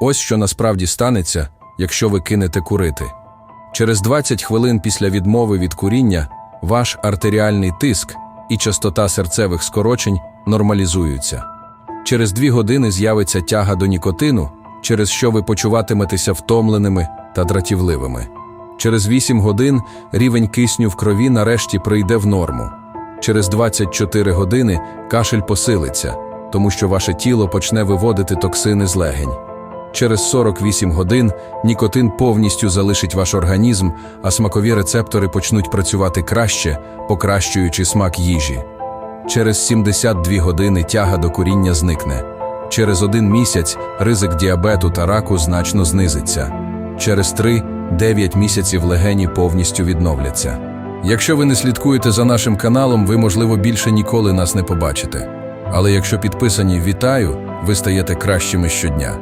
Ось що насправді станеться, якщо ви кинете курити. Через 20 хвилин після відмови від куріння ваш артеріальний тиск і частота серцевих скорочень нормалізуються. Через 2 години з'явиться тяга до нікотину, через що ви почуватиметеся втомленими та дратівливими. Через 8 годин рівень кисню в крові нарешті прийде в норму. Через 24 години кашель посилиться, тому що ваше тіло почне виводити токсини з легень. Через 48 годин нікотин повністю залишить ваш організм, а смакові рецептори почнуть працювати краще, покращуючи смак їжі. Через 72 години тяга до куріння зникне. Через один місяць ризик діабету та раку значно знизиться. Через 3-9 місяців легені повністю відновляться. Якщо ви не слідкуєте за нашим каналом, ви, можливо, більше ніколи нас не побачите. Але якщо підписані, вітаю, ви стаєте кращими щодня.